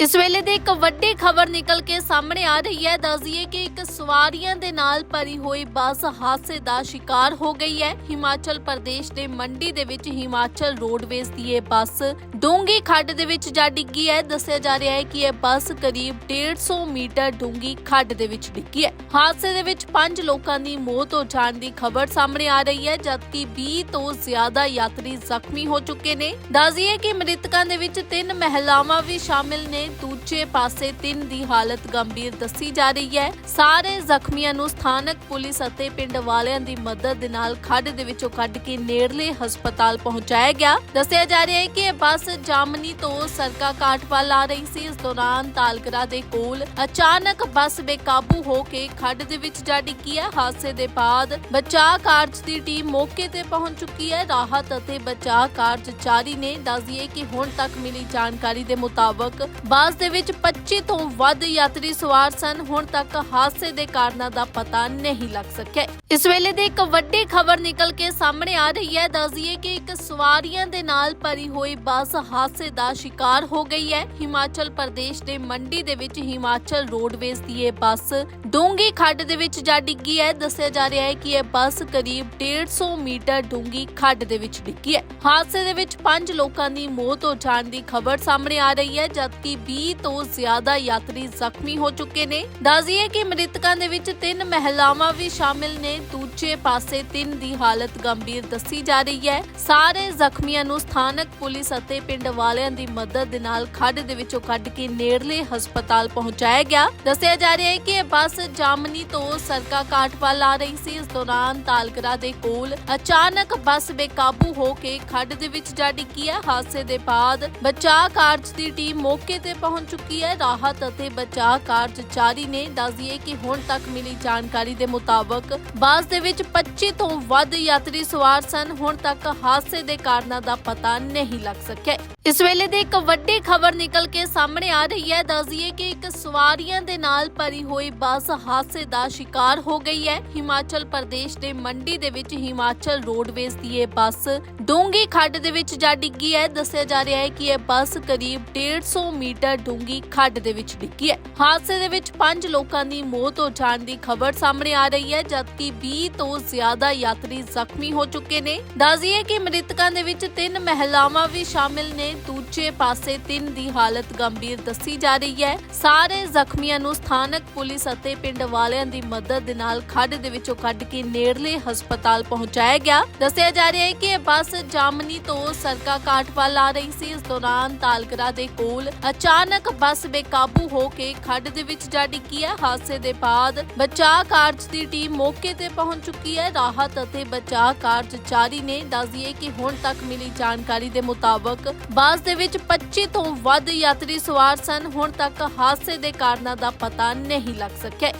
ਇਸ ਵੇਲੇ ਦੀ ਇੱਕ ਵੱਡੀ ਖਬਰ ਨਿਕਲ ਕੇ ਸਾਹਮਣੇ ਆ ਰਹੀ ਹੈ। ਦੱਸਦੀਏ ਕਿ ਇੱਕ ਸਵਾਰੀਆਂ ਦੇ ਨਾਲ ਭਰੀ ਹੋਈ ਬੱਸ ਹਾਦਸੇ ਦਾ ਸ਼ਿਕਾਰ ਹੋ ਗਈ ਹੈ। ਹਿਮਾਚਲ ਪ੍ਰਦੇਸ਼ ਦੇ ਮੰਡੀ ਦੇ ਵਿੱਚ ਹਿਮਾਚਲ ਰੋਡਵੇਜ਼ ਦੀ ਇਹ ਬੱਸ ਡੂੰਗੀ ਖੱਡ ਦੇ ਵਿੱਚ ਜਾ ਡਿੱਗੀ ਹੈ। ਦੱਸਿਆ ਜਾ ਰਿਹਾ ਹੈ ਕਿ ਇਹ ਬੱਸ ਕਰੀਬ 150 ਮੀਟਰ ਡੂੰਗੀ ਖੱਡ ਦੇ ਵਿੱਚ ਡਿੱਗੀ ਹੈ। ਹਾਦਸੇ ਦੇ ਵਿੱਚ 5 ਲੋਕਾਂ ਦੀ ਮੌਤ ਹੋ ਜਾਣ ਦੀ ਖਬਰ ਸਾਹਮਣੇ ਆ ਰਹੀ ਹੈ, ਜਦਕਿ 20 ਤੋਂ ਜ਼ਿਆਦਾ ਯਾਤਰੀ ਜ਼ਖਮੀ ਹੋ ਚੁੱਕੇ ਨੇ। ਦੱਸਦੀਏ ਕਿ ਮ੍ਰਿਤਕਾਂ ਦੇ ਵਿੱਚ ਤਿੰਨ ਮਹਿਲਾਵਾਂ ਵੀ ਸ਼ਾਮਿਲ ਨੇ juventude ਦੂਜੇ ਪਾਸੇ ਤਿੰਨ ਦੀ ਹਾਲਤ ਗੰਭੀਰ ਦੱਸੀ ਜਾ ਰਹੀ ਹੈ। ਸਾਰੇ ਜ਼ਖਮੀਆਂ ਨੂੰ ਸਥਾਨਕ ਪੁਲਿਸ ਅਤੇ ਪਿੰਡ ਵਾਲਿਆਂ ਦੀ ਮਦਦ ਦੇ ਨਾਲ ਖੱਡ ਦੇ ਵਿੱਚੋਂ ਕੱਢ ਕੇ ਨੇੜਲੇ ਹਸਪਤਾਲ ਪਹੁੰਚਾਇਆ ਗਿਆ। ਦੱਸਿਆ ਜਾ ਰਿਹਾ ਹੈ ਕਿ ਇਹ ਬੱਸ ਜਾਮਨੀ ਤੋਂ ਸਰਕਾ ਘਾਟ ਵੱਲ ਆ ਰਹੀ ਸੀ। ਇਸ ਦੌਰਾਨ ਤਾਲਕਰਾ ਦੇ ਕੋਲ ਅਚਾਨਕ ਬੱਸ ਬੇਕਾਬੂ ਹੋ ਕੇ ਖੱਡ ਦੇ ਵਿੱਚ ਜਾ ਡਿੱਗੀ ਹੈ। ਹਾਦਸੇ ਦੇ ਬਾਅਦ ਬਚਾਅ ਕਾਰਜ ਦੀ ਟੀਮ ਮੌਕੇ ਤੇ ਪਹੁੰਚ ਚੁੱਕੀ ਹੈ। ਰਾਹਤ ਅਤੇ ਬਚਾਅ ਕਾਰਜ ਜਾਰੀ ਨੇ। ਦੱਸਦੀਏ ਕਿ ਹੁਣ ਤੱਕ ਮਿਲੀ ਜਾਣਕਾਰੀ ਦੇ ਮੁਤਾਬਕ ਬੱਸ ਦੇ ਵਿੱਚ 25 ਤੋਂ ਵੱਧ ਯਾਤਰੀ ਸਵਾਰ ਸਨ। ਹੁਣ ਤੱਕ ਹਾਦਸੇ ਦੇ ਕਾਰਨਾਂ ਦਾ ਪਤਾ ਨਹੀਂ ਲੱਗ ਸਕਿਆ। ਇਸ ਵੇਲੇ ਦੀ ਇੱਕ ਵੱਡੀ ਖਬਰ ਨਿਕਲ ਕੇ ਸਾਹਮਣੇ ਆ ਰਹੀ ਹੈ। ਦੱਸਦੀਏ ਕਿ ਇੱਕ ਸਵਾਰੀਆਂ ਦੇ ਨਾਲ ਭਰੀ ਹੋਈ ਬੱਸ ਹਾਦਸੇ ਦਾ ਸ਼ਿਕਾਰ ਹੋ ਗਈ ਹੈ। ਹਿਮਾਚਲ ਪ੍ਰਦੇਸ਼ ਦੇ ਮੰਡੀ ਦੇ ਵਿੱਚ ਹਿਮਾਚਲ ਰੋਡਵੇਜ਼ ਦੀ ਇਹ ਬੱਸ ਡੂੰਗੀ ਖੱਡ ਦੇ ਵਿੱਚ ਜਾ ਡਿੱਗੀ ਹੈ। ਦੱਸਿਆ ਜਾ ਰਿਹਾ ਹੈ ਕਿ ਇਹ ਬੱਸ ਕਰੀਬ 150 ਮੀਟਰ ਡੂੰਗੀ ਖੱਡ ਦੇ ਵਿੱਚ ਡਿੱਗੀ ਹੈ। ਹਾਦਸੇ ਦੇ ਵਿੱਚ 5 ਲੋਕਾਂ ਦੀ ਮੌਤ ਹੋ ਜਾਣ ਦੀ ਖਬਰ ਸਾਹਮਣੇ ਆ ਰਹੀ ਹੈ, ਜਦਕਿ 20 ਤੋਂ ਤੋਂ ਜ਼ਿਆਦਾ ਯਾਤਰੀ ਜ਼ਖਮੀ ਹੋ ਚੁੱਕੇ ਨੇ। ਦੱਸਦੀਏ ਕਿ ਮ੍ਰਿਤਕਾਂ ਦੇ ਵਿੱਚ ਤਿੰਨ ਮਹਿਲਾਵਾਂ ਵੀ ਸ਼ਾਮਿਲ ਨੇ ਦੂਜੇ ਪਾਸੇ ਤਿੰਨ ਦੀ ਹਾਲਤ ਗੰਭੀਰ ਦੱਸੀ ਜਾ ਰਹੀ ਹੈ। ਸਾਰੇ ਜ਼ਖਮੀਆਂ ਨੂੰ ਸਥਾਨਕ ਪੁਲਿਸ ਅਤੇ ਪਿੰਡ ਵਾਲਿਆਂ ਦੀ ਮਦਦ ਦੇ ਨਾਲ ਖੱਡ ਦੇ ਵਿੱਚੋਂ ਕੱਢ ਕੇ ਨੇੜਲੇ ਹਸਪਤਾਲ ਪਹੁੰਚਾਇਆ ਗਿਆ। ਦੱਸਿਆ ਜਾ ਰਿਹਾ ਹੈ ਕਿ ਇਹ ਬੱਸ ਜਾਮਨੀ ਤੋਂ ਸਰਕਾ ਘਾਟ ਵੱਲ ਆ ਰਹੀ ਸੀ। ਇਸ ਦੌਰਾਨ ਤਾਲਕਰਾ ਦੇ ਕੋਲ ਅਚਾਨਕ ਬੱਸ ਬੇਕਾਬੂ ਹੋ ਕੇ ਖੱਡ ਦੇ ਵਿੱਚ ਜਾ ਡਿੱਗੀ ਹੈ। ਹਾਦਸੇ ਦੇ ਬਾਅਦ ਬਚਾਅ ਕਾਰਜ ਦੀ ਟੀਮ ਮੌਕੇ ਤੇ ਪਹੁੰਚ ਚੁੱਕੀ ਹੈ। ਰਾਹਤ ਅਤੇ ਬਚਾਅ ਕਾਰਜ ਜਾਰੀ ਨੇ। ਦੱਸਦੀਏ ਕਿ ਹੁਣ ਤੱਕ ਮਿਲੀ ਜਾਣਕਾਰੀ ਦੇ ਮੁਤਾਬਕ ਬੱਸ ਦੇ ਵਿੱਚ 25 ਤੋਂ ਵੱਧ ਯਾਤਰੀ ਸਵਾਰ ਸਨ। ਹੁਣ ਤੱਕ ਹਾਦਸੇ ਦੇ ਕਾਰਨਾਂ ਦਾ ਪਤਾ ਨਹੀਂ ਲੱਗ ਸਕਿਆ। ਇਸ ਵੇਲੇ ਦੀ ਇੱਕ ਵੱਡੀ ਖਬਰ ਨਿਕਲ ਕੇ ਸਾਹਮਣੇ ਆ ਰਹੀ ਹੈ। ਦੱਸਦੀਏ ਕਿ ਇੱਕ ਸਵਾਰੀਆਂ ਦੇ ਨਾਲ ਭਰੀ ਹੋਈ ਬੱਸ ਹਾਦਸੇ ਦਾ ਸ਼ਿਕਾਰ ਹੋ ਗਈ ਹੈ। ਹਿਮਾਚਲ ਪ੍ਰਦੇਸ਼ ਦੇ ਮੰਡੀ ਦੇ ਵਿੱਚ ਹਿਮਾਚਲ ਰੋਡਵੇਜ਼ ਦੀ ਇਹ ਬੱਸ ਡੂੰਗੀ ਖੱਡ ਦੇ ਵਿੱਚ ਜਾ ਡਿੱਗੀ ਹੈ। ਦੱਸਿਆ ਜਾ ਰਿਹਾ ਹੈ ਕਿ ਇਹ ਬੱਸ ਕਰੀਬ 150 ਮੀਟਰ ਡੂੰਗੀ ਖੱਡ ਦੇ ਵਿੱਚ ਡਿੱਗੀ ਹੈ। ਹਾਦਸੇ ਦੇ ਵਿੱਚ 5 ਲੋਕਾਂ ਦੀ ਮੌਤ ਹੋ ਜਾਣ ਦੀ ਖਬਰ ਸਾਹਮਣੇ ਆ ਰਹੀ ਹੈ, ਜਦਕਿ 20 ਤੋਂ ਜ਼ਿਆਦਾ ਯਾਤਰੀ ਜ਼ਖਮੀ ਹੋ ਚੁੱਕੇ ਨੇ। ਦੱਸਦੀਏ ਕਿ ਮ੍ਰਿਤਕਾਂ ਦੇ ਵਿੱਚ ਤਿੰਨ ਮਹਿਲਾਵਾਂ ਵੀ ਸ਼ਾਮਿਲ ਨੇ ਦੂਜੇ ਪਾਸੇ ਤਿੰਨ ਦੀ ਹਾਲਤ ਗੰਭੀਰ ਦੱਸੀ ਜਾ ਰਹੀ ਹੈ। ਸਾਰੇ ਜ਼ਖਮੀਆਂ ਨੂੰ ਸਥਾਨਕ ਪੁਲਿਸ ਅਤੇ ਪਿੰਡ ਵਾਲਿਆਂ ਦੀ ਮਦਦ ਦੇ ਨਾਲ ਖੱਡ ਦੇ ਵਿੱਚੋਂ ਕੱਢ ਕੇ ਨੇੜਲੇ ਹਸਪਤਾਲ ਪਹੁੰਚਾਇਆ ਗਿਆ। ਦੱਸਿਆ ਜਾ ਰਿਹਾ ਹੈ ਕਿ ਇਹ ਬੱਸ ਜਾਮਨੀ ਤੋਂ ਸਰਕਾ ਘਾਟ ਵੱਲ ਆ ਰਹੀ ਸੀ। ਇਸ ਦੌਰਾਨ ਤਾਲਕਰਾ ਦੇ ਕੋਲ ਅਚਾਨਕ ਬੱਸ ਬੇਕਾਬੂ ਹੋ ਕੇ ਖੱਡ ਦੇ ਵਿੱਚ ਜਾ ਡਿੱਗੀ ਹੈ। ਹਾਦਸੇ ਦੇ ਬਾਅਦ ਬਚਾਅ ਕਾਰਜ ਦੀ ਟੀਮ ਮੌਕੇ ਤੇ ਪਹੁੰਚ ਚੁੱਕੀ ਹੈ। ਰਾਹਤ ਅਤੇ ਬਚਾਅ ਕਾਰਜ ਜਾਰੀ ਨੇ। ਦੱਸਦੀਏ ਕਿ ਹੁਣ ਤੱਕ ਮਿਲੀ ਜਾਣਕਾਰੀ ਦੇ ਮੁਤਾਬਕ ਬੱਸ ਦੇ ਵਿੱਚ 25 ਤੋਂ ਵੱਧ ਯਾਤਰੀ ਸਵਾਰ ਸਨ। ਹੁਣ ਤੱਕ ਹਾਦਸੇ ਦੇ ਕਾਰਨਾਂ ਦਾ ਪਤਾ ਨਹੀਂ ਲੱਗ ਸਕਿਆ।